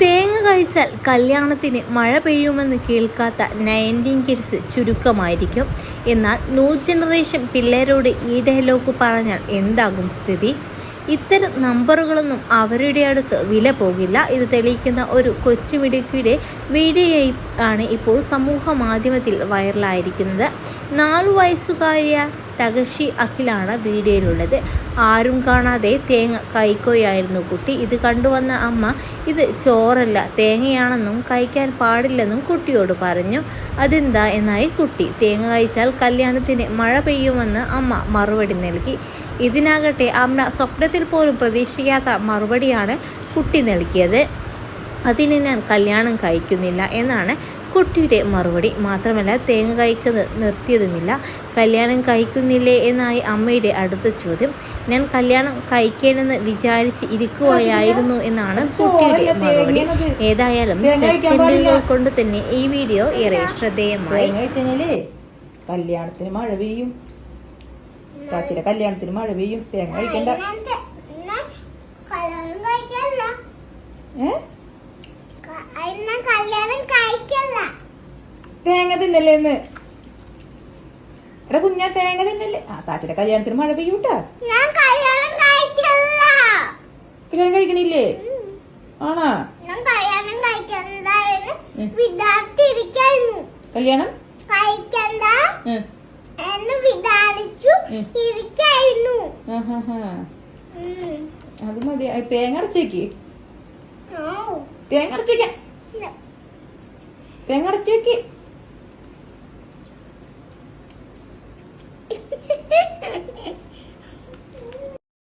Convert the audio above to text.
തേങ്ങ കഴിച്ചാൽ കല്യാണത്തിന് മഴ പെയ്യുമെന്ന് കേൾക്കാത്ത നയന്റീൻ കിഡ്സ് ചുരുക്കമായിരിക്കും. എന്നാൽ ന്യൂ ജനറേഷൻ പിള്ളേരോട് ഈ ഡയലോഗ് പറഞ്ഞാൽ എന്താകും സ്ഥിതി? ഇത്തരം നമ്പറുകളൊന്നും അവരുടെ അടുത്ത് വില പോകില്ല. ഇത് തെളിയിക്കുന്ന ഒരു കൊച്ചുമിടുക്കിയുടെ വീഡിയോ ആണ് ഇപ്പോൾ സമൂഹ മാധ്യമത്തിൽ വൈറലായിരിക്കുന്നത്. നാലു വയസ്സുകാരിയ തകശി അഖിലാണ് വീഡിയോയിലുള്ളത്. ആരും കാണാതെ തേങ്ങ കൈക്കോയായിരുന്നു കുട്ടി. ഇത് കണ്ടുവന്ന അമ്മ ഇത് ചോറല്ല തേങ്ങയാണെന്നും കഴിക്കാൻ പാടില്ലെന്നും കുട്ടിയോട് പറഞ്ഞു. അതെന്താ എന്നായി കുട്ടി. തേങ്ങ കഴിച്ചാൽ കല്യാണത്തിന് മഴ പെയ്യുമെന്ന് അമ്മ മറുപടി നൽകി. ഇതിനാകട്ടെ അമ്മ സ്വപ്നത്തിൽ പോലും പ്രതീക്ഷിക്കാത്ത മറുപടിയാണ് കുട്ടി നൽകിയത്. അതിന് ഞാൻ കല്യാണം കഴിക്കുന്നില്ല എന്നാണ് കുട്ടിയുടെ മറുപടി മാത്രമല്ല തേങ്ങ കഴിക്കുന്നത് നിർത്തിയതുമില്ല. കല്യാണം കഴിക്കുന്നില്ലേ എന്നായി അമ്മയുടെ അടുത്ത ചോദ്യം. ഞാൻ കല്യാണം കഴിക്കണമെന്ന് വിചാരിച്ച് ഇരിക്കുകയായിരുന്നു എന്നാണ് കുട്ടിയുടെ മറുപടി. ഏതായാലും സെക്കൻഡുകൾ കൊണ്ട് തന്നെ ഈ വീഡിയോ ഏറെ ശ്രദ്ധേയമായി. കല്യാണത്തിന് മഴ പെയ്യും. ചാച്ചിയുടെ കല്യാണത്തിന് മഴ പെയ്യും. തേങ്ങ കഴിക്കണ്ട കല്യാണം കഴിക്കല്ല ഏ അതിനെ കല്യാണം കഴിക്കല്ല തേങ്ങ തിന്നല്ലേ എന്ന് എടാ കുഞ്ഞാ തേങ്ങ തിന്നല്ലേ? ആ താച്ചിയുടെ കല്യാണത്തിന് മഴ പെയ്യും കല്യാണം കഴിക്കണില്ലേ? ആണാ? കല്യാണം കഴിക്കണ്ട എന്ന് വിചാരിച്ചു ഉം. ഇരിക്കായിരുന്നു. അത് മതി. തേങ്ങ അടച്ചേക്ക് ഓ. തേങ്ങ വെക്കാം. തേങ്ങ അടച്ചേക്ക്